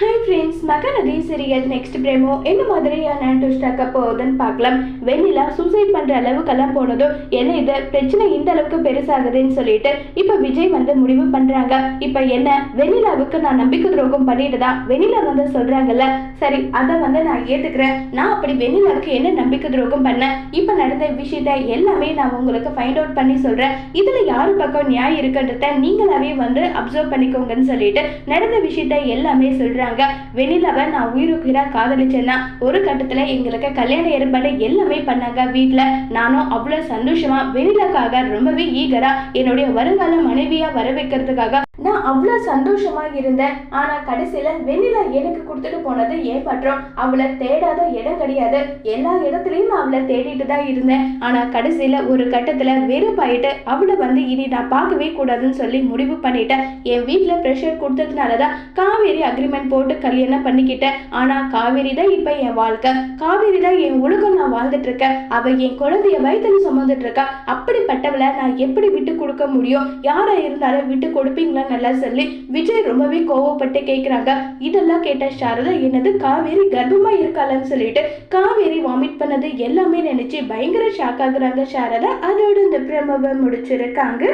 Hi friends Mahanadi serial next promo என்ன மாதிரியான ட்விஸ்டாக்க போகுதுன்னு பார்க்கலாம். வெண்ணிலா சூசைட் பண்ணுற அளவுக்கெல்லாம் போனதும் என்ன இது பிரச்சனை இந்த அளவுக்கு பெருசாகுதுன்னு சொல்லிட்டு இப்போ விஜய் வந்து முடிவு பண்ணுறாங்க இப்போ என்ன வெண்ணிலாவுக்கு நான் நம்பிக்கை துரோகம் பண்ணிட்டு தான் வெண்ணிலா வந்து சொல்கிறாங்கல்ல சரி அதை வந்து நான் ஏற்றுக்கிறேன் நான் அப்படி வெண்ணிலாவுக்கு என்ன நம்பிக்கை துரோகம் பண்ணேன்? இப்போ நடந்த விஷயத்த எல்லாமே நான் உங்களுக்கு ஃபைண்ட் அவுட் பண்ணி சொல்கிறேன் இதில் யார் பக்கம் நியாயம் இருக்குன்றத நீங்களாவே வந்து அப்சர்வ் பண்ணிக்கோங்கன்னு சொல்லிட்டு நடந்த விஷயத்த எல்லாமே சொல்றாங்க வெண்ணிலாவை நான் உயிருக்குறா காதலிச்சேன்னா ஒரு கட்டத்துல எங்களுக்கு கல்யாண ஏற்பாடு எல்லாமே பண்ணாங்க வீட்டுல நானும் அவ்வளவு சந்தோஷமா வெண்ணிலாக்காக ரொம்பவே ஈகரா என்னுடைய வருங்கால மனைவியா வர வைக்கிறதுக்காக நான் அவ்வளோ சந்தோஷமாக இருந்தேன். ஆனால் கடைசியில் வெண்ணிலா எனக்கு கொடுத்துட்டு போனது ஏமாற்றம். அவளை தேடாத இடம் கிடையாது. எல்லா இடத்துலையும் நான் அவளை தேடிட்டு தான் இருந்தேன். ஆனால் கடைசியில் ஒரு கட்டத்தில் வெறுப்பாயிட்டு அவளை வந்து இனி நான் பார்க்கவே கூடாதுன்னு சொல்லி முடிவு பண்ணிட்டேன். என் வீட்டில் ப்ரெஷர் கொடுத்ததுனால தான் காவேரி அக்ரிமெண்ட் போட்டு கல்யாணம் பண்ணிக்கிட்டேன். ஆனால் காவேரி தான் இப்போ என் வாழ்க்கை. காவேரி தான் என் உலகம் நான் வாழ்ந்துட்டு இருக்கேன் அவ என் குழந்தைய வயிற்றுல சுமந்துட்டு இருக்கா அப்படிப்பட்டவளை நான் எப்படி விட்டு கொடுக்க முடியும்? யாரா இருந்தாலும் விட்டு கொடுப்பீங்களா நல்லா சொல்லி விஜய் ரொம்பவே கோவப்பட்டு கேட்குறாங்க இதெல்லாம் கேட்ட சாரதா என்னது காவேரி கர்ப்பமா இருக்காளன்னு சொல்லிட்டு காவேரி வாமிட் பண்ணது எல்லாமே நினைச்சு பயங்கர ஷாக் ஆகுறாங்க சாரதா. அதோட இந்த பிரமவை முடிச்சிருக்காங்க.